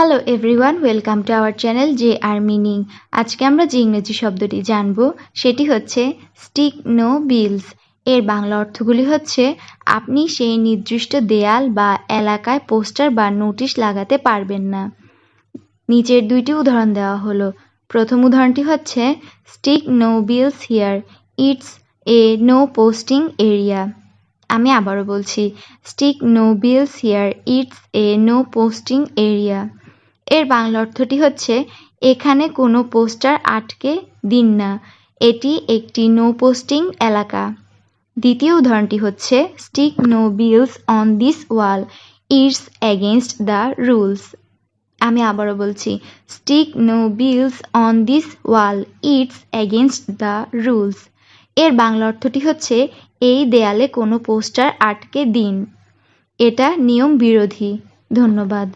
Hello everyone welcome to our channel J R meaning আজকে আমরা যে ইংরেজি শব্দটি জানব, সেটি হচ্ছে স্টিক নো বিলস এর বাংলা অর্থগুলি হচ্ছে, আপনি সেই নির্দিষ্ট দেয়াল বা এলাকায় পোস্টার বা নোটিশ লাগাতে পারবেন না। নিচের দুইটি উদাহরণ দেওয়া হলো। প্রথম উদাহরণটি হচ্ছে stick no bills here it's a no posting area আমি আবারও বলছি stick no bills here it's a no posting area এর বাংলা অর্থটি হচ্ছে, এখানে কোনো পোস্টার আটকে দিন না। এটি একটি নো পোস্টিং এলাকা। দ্বিতীয় উদাহরণটি হচ্ছে, stick no bills on this wall. It's against the rules. আমি আবারও বলছি, stick no bills on this wall. It's against the rules. এর বাংলা অর্থটি হচ্ছে, এই দেয়ালে কোনো পোস্টার আটকে দিন। এটা নিয়ম বিরোধী। ধন্যবাদ।